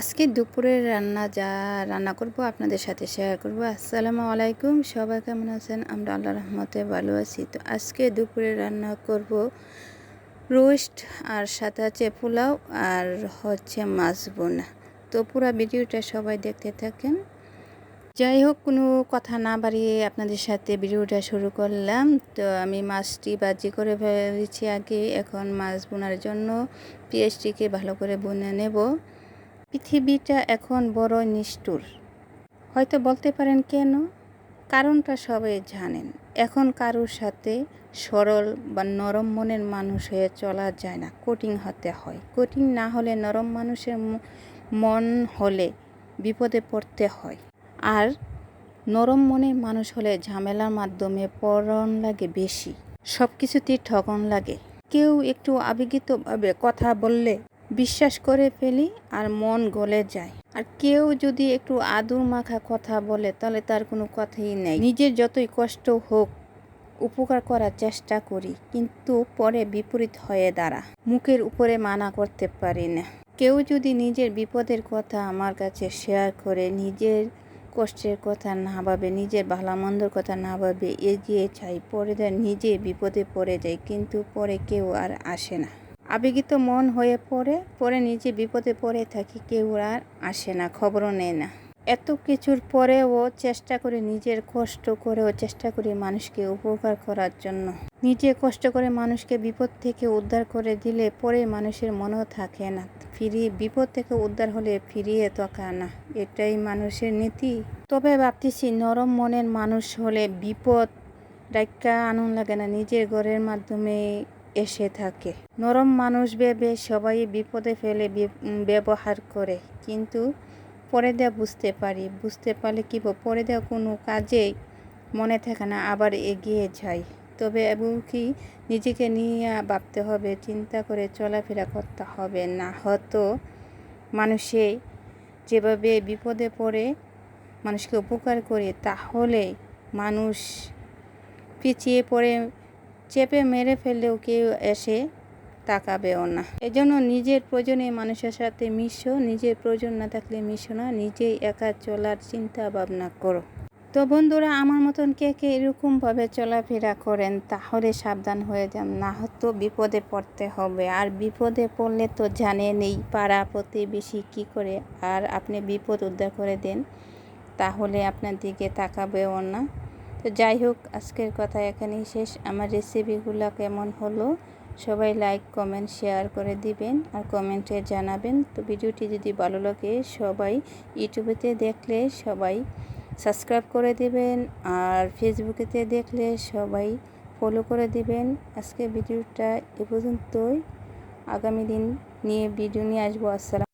আজকে দুপুরের রান্না যা রান্না করব আপনাদের সাথে শেয়ার করব। আসসালামু আলাইকুম, সবাই কেমন আছেন? আমরা আল্লাহ রহমতে ভালো আছি। তো আজকে দুপুরে রান্না করব রোস্ট আর সাথে আছে পোলাও আর হচ্ছে মাছ বোনা তো পুরো ভিডিওটা সবাই দেখতে থাকেন। যাই হোক, কোনো কথা না বাড়িয়ে আপনাদের সাথে ভিডিওটা শুরু করলাম। তো আমি মাছটি বাজি করে ফেলেছি আগে। এখন মাছ বোনার জন্য পেঁয়াজটিকে ভালো করে বুনে নেব। পৃথিবীটা এখন বড় নিষ্ঠুর। হয়তো বলতে পারেন কেন? কারণটা সবাই জানেন। এখন কারোর সাথে সরল বা নরম মনের মানুষ হয়ে চলা যায় না। কঠিন হতে হয়। কঠিন না হলে নরম মানুষের মন হলে বিপদে পড়তে হয়। আর নরম মনের মানুষ হলে ঝামেলার মাধ্যমে পড়ন লাগে বেশি। সব কিছুতেই ঠগন লাগে। কেউ একটু আবেগিতভাবে কথা বললে বিশ্বাস করে ফেলি আর মন গলে যায়। আর কেউ যদি একটু আদুর মাখা কথা বলে, তাহলে তার কোনো কথাই নেই। নিজের যতই কষ্ট হোক, উপকার করার চেষ্টা করি, কিন্তু পরে বিপরীত হয়ে দাঁড়া। মুখের উপরে মানা করতে পারি না। কেউ যদি নিজের বিপদের কথা আমার কাছে শেয়ার করে, নিজের কষ্টের কথা না ভাবে, নিজের ভালো মন্দর কথা না ভাবে এগিয়ে চাই পরে নিজে বিপদে পড়ে যায়, কিন্তু পরে কেউ আর আসে না। আবেগিত মন হয়ে পড়ে পরে নিজে বিপদে পড়ে থাকি, কেউ আর আসে না, খবরও নেয় না। এত কিছুর পরেও চেষ্টা করে নিজের কষ্ট করেও, চেষ্টা করি মানুষকে উপকার করার জন্য। নিজে কষ্ট করে মানুষকে বিপদ থেকে উদ্ধার করে দিলে পরে মানুষের মনও থাকে না। ফিরিয়ে, বিপদ থেকে উদ্ধার হলে ফিরিয়ে তাকা না, এটাই মানুষের নীতি। তবে ভাবতেছি নরম মনের মানুষ হলে বিপদ ডাক্কা আনন্দ লাগে না, নিজের ঘরের মাধ্যমে এসে থাকে। নরম মানুষ ভেবে সবাই বিপদে ফেলে ব্যবহার করে। কিন্তু পরে দেওয়া বুঝতে পারি। বুঝতে পারলে কী পরে দেওয়া কোনো কাজেই মনে থাকে না, আবার এগিয়ে যাই। তবে এবং কি নিজেকে নিয়ে ভাবতে হবে, চিন্তা করে চলাফেরা করতে হবে না। হয়তো মানুষে যেভাবে বিপদে পড়ে মানুষকে উপকার করে, তাহলে মানুষ পিছিয়ে পড়ে চেপে মেরে ফেললেও কেউ এসে তাকাবেও না। এজন্য নিজের প্রয়োজনে মানুষের সাথে মিশো, নিজের প্রয়োজন না থাকলে মিশো না, নিজেই একা চলার চিন্তা ভাবনা করো। তো বন্ধুরা, আমার মতন কে কে এরকমভাবে চলাফেরা করেন, তাহলে সাবধান হয়ে যান, না হয়তো বিপদে পড়তে হবে। আর বিপদে পড়লে তো জানেন এই পাড়া প্রতিবেশী কী করে। আর আপনি বিপদ উদ্ধার করে দেন, তাহলে আপনার দিকে তাকাবেও না। তো যাই হোক, আজকের কথা এখানেই শেষ। আমার রেসিপিগুলো কেমন হলো, সবাই লাইক কমেন্ট শেয়ার করে দিবেন আর কমেন্টে জানাবেন। তো ভিডিওটি যদি ভালো লাগে, সবাই ইউটিউবেতে দেখলে সবাই সাবস্ক্রাইব করে দিবেন আর ফেসবুকেতে দেখলে সবাই ফলো করে দিবেন। আজকে ভিডিওটা এ পর্যন্তই। আগামী দিন নিয়ে ভিডিও নিয়ে আসব। আসসালাম